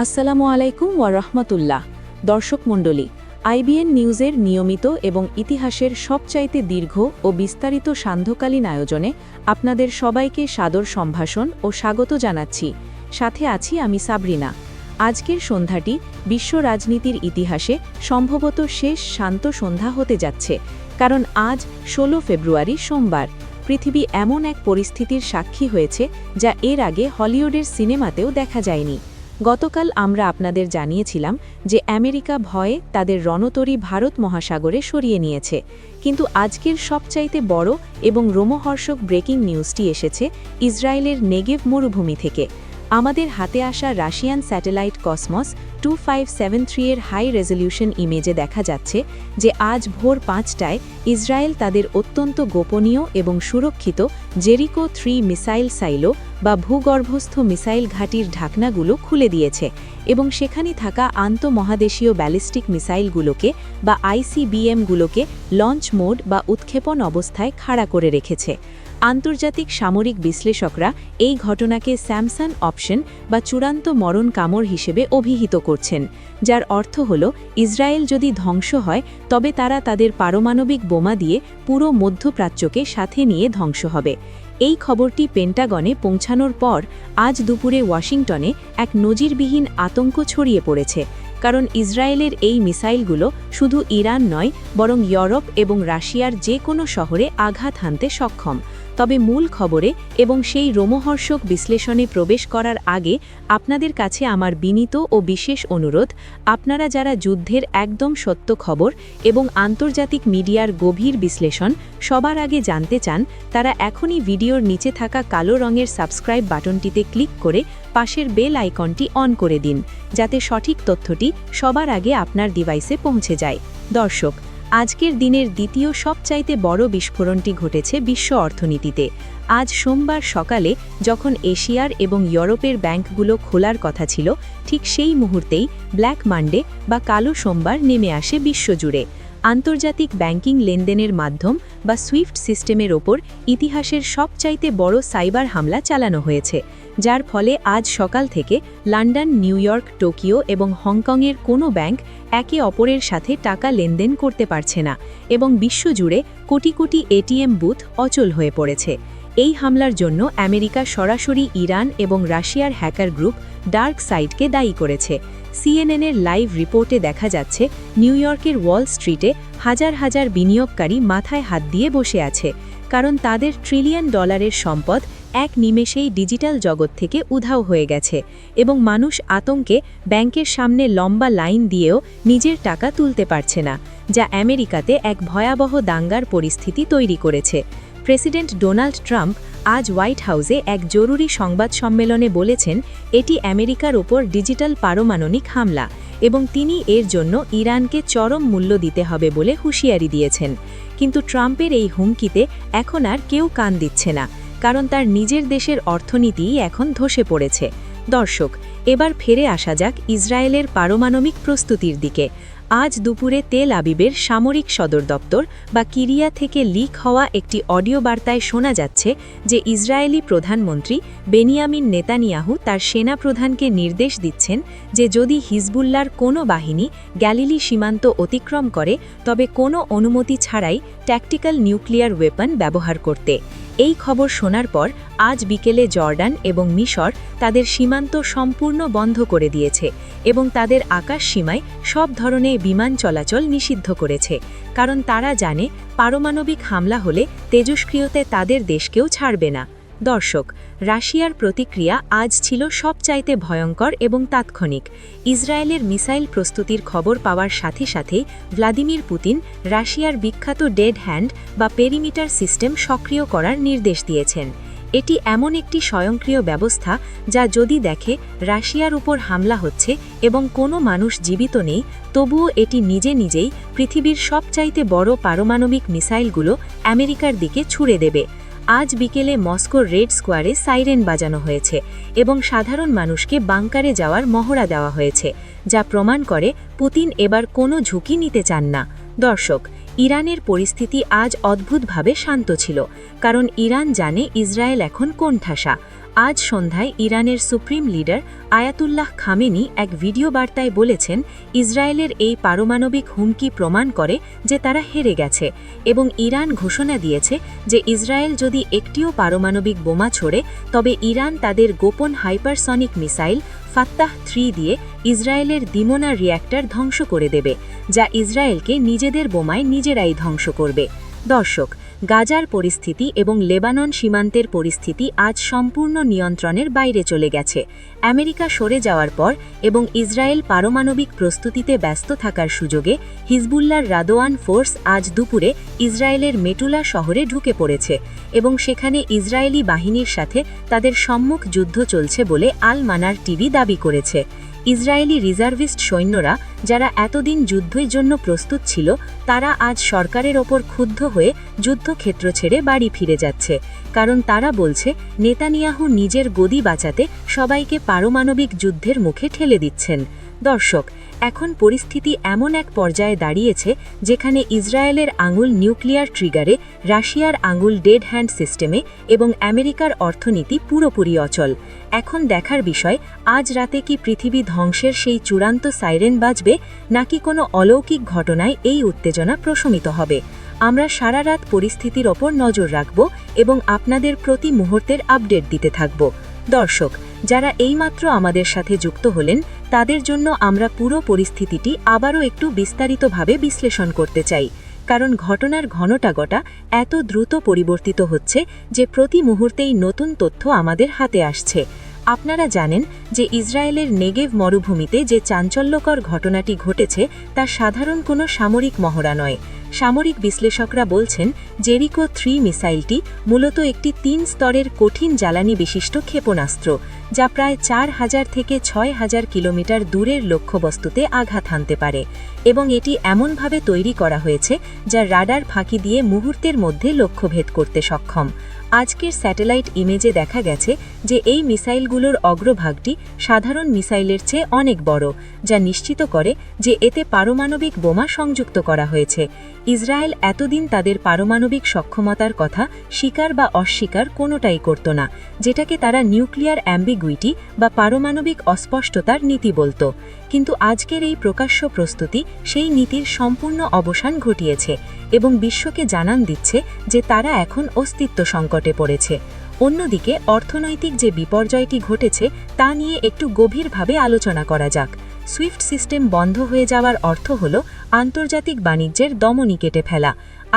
আসসালামু আলাইকুম ওয়া রাহমাতুল্লাহ। দর্শক মণ্ডলী, আইবিএন নিউজের নিয়মিত এবং ইতিহাসের সবচাইতে দীর্ঘ ও বিস্তারিত সান্ধ্যকালীন আয়োজনে আপনাদের সবাইকে সাদর সম্ভাষণ ও স্বাগত জানাচ্ছি। সাথে আছি আমি সাবরিনা। আজকের সন্ধ্যাটি বিশ্ব রাজনীতির ইতিহাসে সম্ভবত শেষ শান্ত সন্ধ্যা হতে যাচ্ছে, কারণ আজ ১৬ ফেব্রুয়ারি সোমবার। পৃথিবী এমন এক পরিস্থিতির সাক্ষী হয়েছে যা এর আগে হলিউডের সিনেমাতেও দেখা যায়নি। গতকাল আমরা আপনাদের জানিয়েছিলাম যে আমেরিকা ভয়ে তাদের রণতরী ভারত মহাসাগরে সরিয়ে নিয়েছে। কিন্তু আজকের সবচাইতে বড় এবং রোমহর্ষক ব্রেকিং নিউজটি এসেছে ইসরায়েলের নেগেভ মরুভূমি থেকে। আমাদের হাতে আসা Russian satellite cosmos two five seven three এর হাই রেজলিউশন ইমেজে দেখা যাচ্ছে যে আজ ভোর পাঁচটায় ইসরায়েল তাদের অত্যন্ত গোপনীয় এবং সুরক্ষিত জেরিকো থ্রি মিসাইল সাইলো বা ভূগর্ভস্থ মিসাইল ঘাঁটির ঢাকনাগুলো খুলে দিয়েছে এবং সেখানে থাকা আন্তঃমহাদেশীয় ব্যালিস্টিক মিসাইলগুলোকে বা আইসিবিএমগুলোকে লঞ্চ মোড বা উৎক্ষেপণ অবস্থায় খাড়া করে রেখেছে। আন্তর্জাতিক সামরিক বিশ্লেষকরা এই ঘটনাকে স্যামসান অপশন বা চূড়ান্ত মরণ কামড় হিসেবে অভিহিত করছেন, যার অর্থ হল ইসরায়েল যদি ধ্বংস হয়, তবে তারা তাদের পারমাণবিক বোমা দিয়ে পুরো মধ্যপ্রাচ্যকে সাথে নিয়ে ধ্বংস হবে। এই খবরটি পেন্টাগনে পৌঁছানোর পর আজ দুপুরে ওয়াশিংটনে এক নজিরবিহীন আতঙ্ক ছড়িয়ে পড়েছে, কারণ ইসরায়েলের এই মিসাইলগুলো শুধু ইরান নয়, বরং ইউরোপ এবং রাশিয়ার যে কোনো শহরে আঘাত হানতে সক্ষম। তবে মূল খবরে এবং সেই রোমহর্ষক বিশ্লেষণে প্রবেশ করার আগে আপনাদের কাছে আমার বিনীত ও বিশেষ অনুরোধ, আপনারা যারা যুদ্ধের একদম সত্য খবর এবং আন্তর্জাতিক মিডিয়ার গভীর বিশ্লেষণ সবার আগে জানতে চান, তারা এখনই ভিডিওর নিচে থাকা কালো রঙের সাবস্ক্রাইব বাটনটিতে ক্লিক করে পাশের বেল আইকনটি অন করে দিন, যাতে সঠিক তথ্যটি সবার আগে আপনার ডিভাইসে পৌঁছে যায়। দর্শক আজকের দিনের দ্বিতীয় সবচাইতে বড় বিস্ফোরণটি ঘটেছে বিশ্ব অর্থনীতিতে। আজ সোমবার সকালে যখন এশিয়ার এবং ইউরোপের ব্যাংকগুলো খোলার কথা ছিল, ঠিক সেই মুহূর্তেই ব্ল্যাক মানডে বা কালো সোমবার নেমে আসে বিশ্বজুড়ে। আন্তর্জাতিক ব্যাংকিং লেনদেনের মাধ্যম বা সুইফট সিস্টেমের ওপর ইতিহাসের সবচাইতে বড় সাইবার হামলা চালানো হয়েছে, যার ফলে আজ সকাল থেকে লন্ডন, নিউ ইয়র্ক, টোকিও এবং হংকংয়ের কোনো ব্যাংক একে অপরের সাথে টাকা লেনদেন করতে পারছে না এবং বিশ্বজুড়ে কোটি কোটি এটিএম বুথ অচল হয়ে পড়েছে। এই হামলার জন্য আমেরিকা সরাসরি ইরান এবং রাশিয়ার হ্যাকার গ্রুপ ডার্ক সাইডকে দায়ী করেছে সিএনএনের লাইভ রিপোর্টে দেখা যাচ্ছে, নিউ ইয়র্কের ওয়াল স্ট্রিটে হাজার হাজার বিনিয়োগকারী মাথায় হাত দিয়ে বসে আছে, কারণ তাদের ট্রিলিয়ন ডলারের সম্পদ এক নিমেষেই ডিজিটাল জগৎ থেকে উধাও হয়ে গেছে এবং মানুষ আতঙ্কে ব্যাংকের সামনে লম্বা লাইন দিয়েও নিজের টাকা তুলতে পারছে না, যা আমেরিকাতে এক ভয়াবহ দাঙ্গার পরিস্থিতি তৈরি করেছে। প্রেসিডেন্ট ডোনাল্ড ট্রাম্প আজ হোয়াইট হাউসে এক জরুরি সংবাদ সম্মেলনে বলেছেন, এটি আমেরিকার ওপর ডিজিটাল পারমাণবিক হামলা এবং তিনি এর জন্য ইরানকে চরম মূল্য দিতে হবে বলে হুঁশিয়ারি দিয়েছেন। কিন্তু ট্রাম্পের এই হুমকিতে এখন আর কেউ কান দিচ্ছে না, কারণ তার নিজের দেশের অর্থনীতিই এখন ধসে পড়েছে। দর্শক, এবার ফিরে আসা যাক ইসরায়েলের পারমাণবিক প্রস্তুতির দিকে। আজ দুপুরে তেল আবিবের সামরিক সদর দপ্তর বা কিরিয়া থেকে লিক হওয়া একটি অডিও বার্তায় শোনা যাচ্ছে যে ইসরায়েলি প্রধানমন্ত্রী বেনিয়ামিন নেতানিয়াহু তার সেনা প্রধানকে নির্দেশ দিচ্ছেন যে যদি হিজবুল্লার কোনো বাহিনী গ্যালিলি সীমান্ত অতিক্রম করে, তবে কোনো অনুমতি ছাড়াই ট্যাকটিক্যাল নিউক্লিয়ার ওয়েপন ব্যবহার করতে। এই খবর শোনার পর আজ বিকেলে জর্ডান এবং মিশর তাদের সীমান্ত সম্পূর্ণ বন্ধ করে দিয়েছে এবং তাদের আকাশ সীমায় সব ধরনের বিমান চলাচল নিষিদ্ধ করেছে, কারণ তারা জানে পারমাণবিক হামলা হলে তেজস্ক্রিয়তে তাদের দেশকেও ছাড়বে না। দর্শক, রাশিয়ার প্রতিক্রিয়া আজ ছিল সবচাইতে ভয়ঙ্কর এবং তাৎক্ষণিক। ইসরায়েলের মিসাইল প্রস্তুতির খবর পাওয়ার সাথে সাথেই ভ্লাদিমির পুতিন রাশিয়ার বিখ্যাত ডেড হ্যান্ড বা পেরিমিটার সিস্টেম সক্রিয় করার নির্দেশ দিয়েছেন। এটি এমন একটি স্বয়ংক্রিয় ব্যবস্থা যা যদি দেখে রাশিয়ার উপর হামলা হচ্ছে এবং কোনো মানুষ জীবিত নেই, তবুও এটি নিজে নিজেই পৃথিবীর সবচাইতে বড় পারমাণবিক মিসাইলগুলো আমেরিকার দিকে ছুড়ে দেবে। আজ বিকেলে মস্কোর রেড স্কোয়ারে সাইরেন বাজানো হয়েছে এবং সাধারণ মানুষকে বাংকারে যাওয়ার মহড়া দেওয়া হয়েছে, যা প্রমাণ করে পুতিন এবার কোনো ঝুঁকি নিতে চান না। দর্শক, ইরানের পরিস্থিতি আজ অদ্ভুতভাবে শান্ত ছিল, কারণ ইরান জানে ইসরায়েল এখন কোণঠাসা। আজ সন্ধ্যায় ইরানের সুপ্রিম লিডার আয়াতুল্লাহ খামেনি এক ভিডিও বার্তায় বলেছেন, ইসরায়েলের এই পারমাণবিক হুমকি প্রমাণ করে যে তারা হেরে গেছে এবং ইরান ঘোষণা দিয়েছে যে ইসরায়েল যদি একটিও পারমাণবিক বোমা ছোড়ে, তবে ইরান তাদের গোপন হাইপারসনিক মিসাইল ফাত্তাহ থ্রি দিয়ে ইসরায়েলের দিমোনা রিয়্যাক্টর ধ্বংস করে দেবে, যা ইসরায়েলকে নিজেদের বোমায় নিজেরাই ধ্বংস করবে। দর্শক গাজার পরিস্থিতি এবং লেবানন সীমান্তের পরিস্থিতি আজ সম্পূর্ণ নিয়ন্ত্রণের বাইরে চলে গেছে। আমেরিকা সরে যাওয়ার পর এবং ইসরায়েল পারমাণবিক প্রস্তুতিতে ব্যস্ত থাকার সুযোগে হিজবুল্লার রাদোয়ান ফোর্স আজ দুপুরে ইসরায়েলের মেটুলা শহরে ঢুকে পড়েছে এবং সেখানে ইসরায়েলি বাহিনীর সাথে তাদের সম্মুখ যুদ্ধ চলছে বলে আল মানার টিভি দাবি করেছে। ইসরায়েলি রিজার্ভিস্ট সৈন্যরা যারা এতদিন যুদ্ধের জন্য প্রস্তুত ছিল, তারা আজ সরকারের ওপর ক্ষুব্ধ হয়ে যুদ্ধক্ষেত্র ছেড়ে বাড়ি ফিরে যাচ্ছে। কারণ তারা বলছে, নেতানিয়াহু নিজের গদি বাঁচাতে সবাইকে পারমাণবিক যুদ্ধের মুখে ঠেলে দিচ্ছেন। দর্শক, এখন পরিস্থিতি এমন এক পর্যায়ে দাঁড়িয়েছে যেখানে ইসরায়েলের আঙুল নিউক্লিয়ার ট্রিগারে, রাশিয়ার আঙুল ডেড হ্যান্ড সিস্টেমে এবং আমেরিকার অর্থনীতি পুরোপুরি অচল। এখন দেখার বিষয়, আজ রাতে কি পৃথিবী ধ্বংসের সেই চূড়ান্ত সাইরেন বাজবে, নাকি কোনো অলৌকিক ঘটনায় এই উত্তেজনা প্রশমিত হবে? আমরা সারা রাত পরিস্থিতির ওপর নজর রাখব এবং আপনাদের প্রতি মুহূর্তের আপডেট দিতে থাকব। দর্শক, যারা এইমাত্র আমাদের সাথে যুক্ত হলেন, তাদের জন্য আমরা পুরো পরিস্থিতিটি আবারও একটু বিস্তারিতভাবে বিশ্লেষণ করতে চাই। কারণ ঘটনার ঘনটাগটা এত দ্রুত পরিবর্তিত হচ্ছে যে প্রতি মুহূর্তেই নতুন তথ্য আমাদের হাতে আসছে। আপনারা জানেন যে ইসরায়েলের নেগেভ মরুভূমিতে যে চাঞ্চল্যকর ঘটনাটি ঘটেছে, তা সাধারণ কোনো সামরিক মহড়া নয়। সামরিক বিশ্লেষকরা বলছেন, জেরিকো থ্রি মিসাইলটি মূলত একটি তিন স্তরের কঠিন জ্বালানি বিশিষ্ট ক্ষেপণাস্ত্র, যা প্রায় চার হাজার থেকে ছয় হাজার কিলোমিটার দূরের লক্ষ্যবস্তুতে আঘাত হানতে পারে, এবং এটি এমনভাবে তৈরি করা হয়েছে যা রাডার ফাঁকি দিয়ে মুহূর্তের মধ্যে লক্ষ্যভেদ করতে সক্ষম। আজকের স্যাটেলাইট ইমেজে দেখা গেছে যে এই মিসাইলগুলোর অগ্রভাগটি সাধারণ মিসাইলের চেয়ে অনেক বড়, যা নিশ্চিত করে যে এতে পারমাণবিক বোমা সংযুক্ত করা হয়েছে। ইসরায়েল এতদিন তাদের পারমাণবিক সক্ষমতার কথা স্বীকার বা অস্বীকার কোনোটাই করত না, যেটাকে তারা নিউক্লিয়ার অ্যাম্বিগুইটি বা পারমাণবিক অস্পষ্টতার নীতি বলতো। কিন্তু আজকের এই প্রকাশ্য প্রস্তুতি সেই নীতির সম্পূর্ণ অবসান ঘটিয়েছে এবং বিশ্বকে জানান দিচ্ছে যে তারা এখন অস্তিত্ব সংকটে পড়েছে। অন্যদিকে অর্থনৈতিক যে বিপর্যয়টি ঘটেছে তা নিয়ে একটু গভীরভাবে আলোচনা করা যাক। সুইফট সিস্টেম বন্ধ হয়ে যাওয়ার অর্থ হল আন্তর্জাতিক বাণিজ্যের দমনি কেটে ফেলা।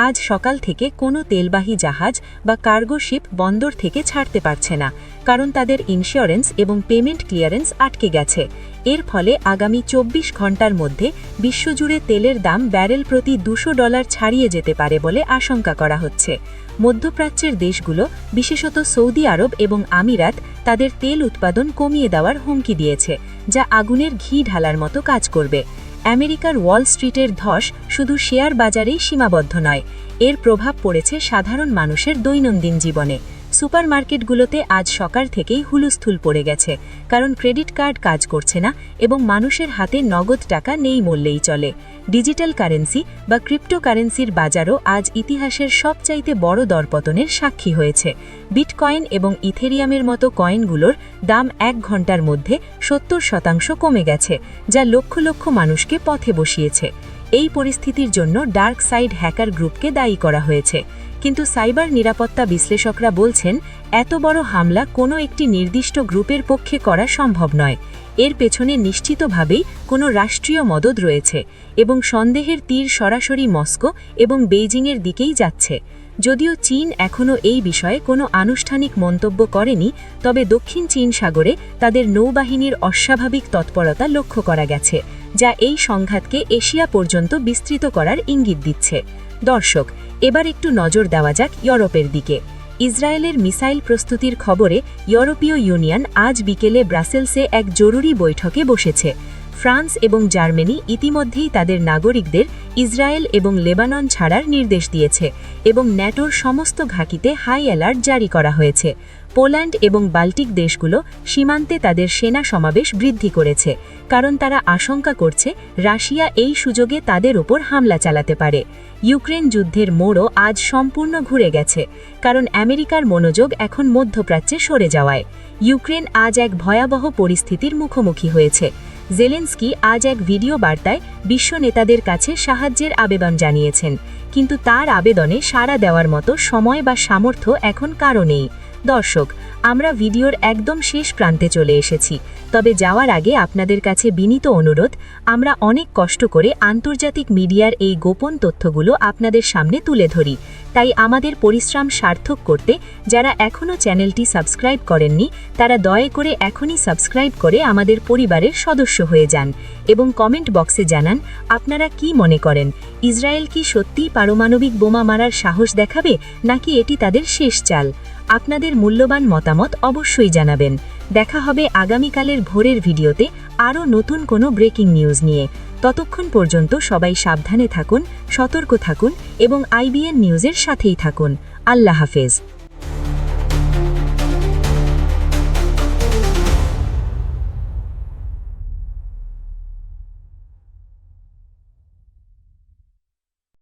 আজ সকাল থেকে কোনো তেলবাহী জাহাজ বা কার্গো শিপ বন্দর থেকে ছাড়তে পারছে না। কারণ তাদের ইন্স্যুরেন্স এবং পেমেন্ট ক্লিয়ারেন্স আটকে গেছে। এর ফলে আগামী চব্বিশ ঘণ্টার মধ্যে বিশ্বজুড়ে তেলের দাম ব্যারেল প্রতি দুশো ডলার ছাড়িয়ে যেতে পারে বলে আশঙ্কা করা হচ্ছে। মধ্যপ্রাচ্যের দেশগুলো, বিশেষত সৌদি আরব এবং আমিরাত, তাদের তেল উৎপাদন কমিয়ে দেওয়ার হুমকি দিয়েছে, যা আগুনের ঘি ঢালার মতো কাজ করবে। আমেরিকার ওয়াল স্ট্রিটের ধস শুধু শেয়ার বাজারেই সীমাবদ্ধ নয়, এর প্রভাব পড়েছে সাধারণ মানুষের দৈনন্দিন জীবনে। সুপারমার্কেটগুলোতে আজ সকাল থেকেই হুলুস্থুল পড়ে গেছে, কারণ ক্রেডিট কার্ড কাজ করছে না এবং মানুষের হাতে নগদ টাকা নেই মূল্যেই চলে। ডিজিটাল কারেন্সি বা ক্রিপ্টোকারেন্সির বাজারও আজ ইতিহাসের সবচাইতে বড় দরপতনের সাক্ষী হয়েছে। বিটকয়েন এবং ইথেরিয়ামের মতো কয়েনগুলোর দাম এক ঘণ্টার মধ্যে সত্তর শতাংশ কমে গেছে, যা লক্ষ লক্ষ মানুষকে পথে বসিয়েছে। এই পরিস্থিতির জন্য ডার্ক সাইড হ্যাকার গ্রুপকে দায়ী করা হয়েছে। কিন্তু সাইবার নিরাপত্তা বিশ্লেষকরা বলছেন, এত বড় হামলা কোনো একটি নির্দিষ্ট গ্রুপের পক্ষে করা সম্ভব নয়। এর পেছনে নিশ্চিতভাবেই কোনো রাষ্ট্রীয় মদত রয়েছে এবং সন্দেহের তীর সরাসরি মস্কো এবং বেইজিংয়ের দিকেই যাচ্ছে। যদিও চীন এখনও এই বিষয়ে কোনো আনুষ্ঠানিক মন্তব্য করেনি, তবে দক্ষিণ চীন সাগরে তাদের নৌবাহিনীর অস্বাভাবিক তৎপরতা লক্ষ্য করা গেছে। যা এই সংঘাতকে এশিয়া পর্যন্ত বিস্তৃত করার ইঙ্গিত দিচ্ছে। দর্শক, এবার একটু নজর দেওয়া যাক ইউরোপের দিকে। ইসরায়েলের মিসাইল প্রস্তুতির খবরে ইউরোপীয় ইউনিয়ন আজ বিকেলে ব্রাসেলসে এক জরুরি বৈঠকে বসেছে। ফ্রান্স এবং জার্মানি ইতিমধ্যেই তাদের নাগরিকদের ইসরায়েল এবং লেবানন ছাড়ার নির্দেশ দিয়েছে এবং ন্যাটোর সমস্ত ঘাঁটিতে হাই অ্যালার্ট জারি করা হয়েছে। পোল্যান্ড এবং বাল্টিক দেশগুলো সীমান্তে তাদের সেনা সমাবেশ বৃদ্ধি করেছে, কারণ তারা আশঙ্কা করছে রাশিয়া এই সুযোগে তাদের ওপর হামলা চালাতে পারে। ইউক্রেন যুদ্ধের মোড়ও আজ সম্পূর্ণ ঘুরে গেছে, কারণ আমেরিকার মনোযোগ এখন মধ্যপ্রাচ্যে সরে যাওয়ায়। ইউক্রেন আজ এক ভয়াবহ পরিস্থিতির মুখোমুখি হয়েছে। জেলেন্সকি আজ এক ভিডিও বার্তায় বিশ্ব নেতাদের কাছে সাহায্যের আবেদন জানিয়েছেন, কিন্তু তার আবেদনে সাড়া দেওয়ার মতো সময় বা সামর্থ্য এখন কারও নেই। দর্শক, আমরা ভিডিওর একদম শেষ প্রান্তে চলে এসেছি। তবে যাওয়ার আগে আপনাদের কাছে বিনীত অনুরোধ, আমরা অনেক কষ্ট করে আন্তর্জাতিক মিডিয়ার এই গোপন তথ্যগুলো আপনাদের সামনে তুলে ধরি। তাই আমাদের পরিশ্রম সার্থক করতে যারা এখনও চ্যানেলটি সাবস্ক্রাইব করেননি, তারা দয়া করে এখনই সাবস্ক্রাইব করে আমাদের পরিবারের সদস্য হয়ে যান এবং কমেন্ট বক্সে জানান, আপনারা কি মনে করেন? ইসরায়েল কি সত্যিই পারমাণবিক বোমা মারার সাহস দেখাবে, নাকি এটি তাদের শেষ চাল? আপনাদের মূল্যবান মতামত অবশ্যই জানাবেন। দেখা হবে আগামীকালের ভোরের ভিডিওতে আরও নতুন কোনো ব্রেকিং নিউজ নিয়ে। ততক্ষণ পর্যন্ত সবাই সাবধানে থাকুন, সতর্ক থাকুন এবং আইবিএন নিউজের সাথেই থাকুন। আল্লাহ হাফেজ।